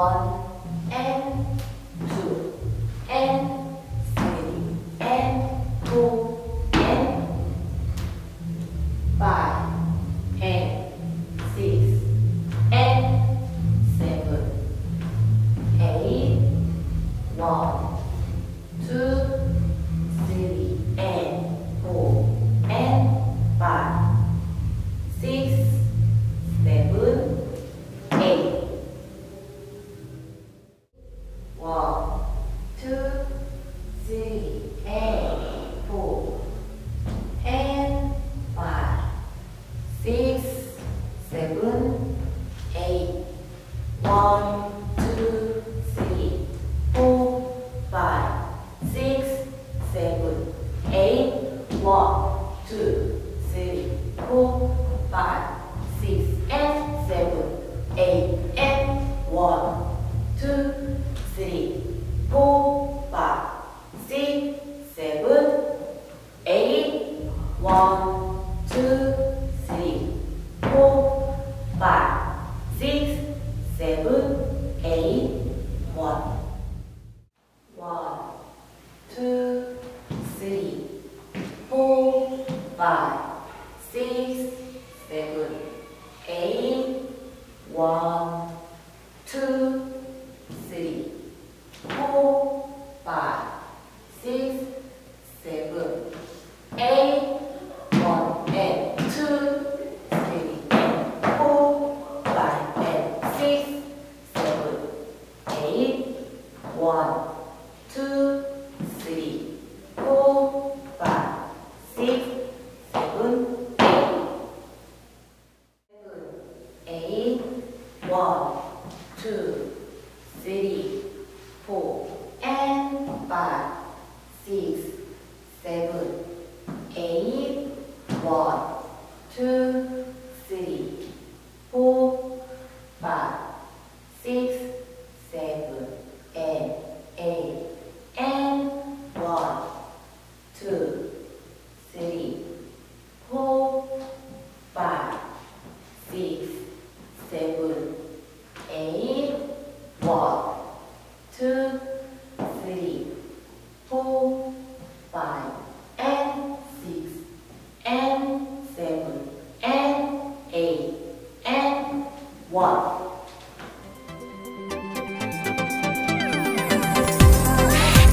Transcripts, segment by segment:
one, seven, eight. One, two, three, four, five, six, seven, eight. One, two, three, four, five, six, and seven, eight, and one, two, three, four, five, six, seven, eight. One, two, five, six, seven, eight. One, two, three, four, five, six, seven, eight. One and two, three and four, five and six, seven, eight. One, two, three, four, five, six, seven, eight. Seven, eight. One, two, three, one.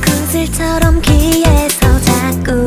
구슬처럼 귀에서 자꾸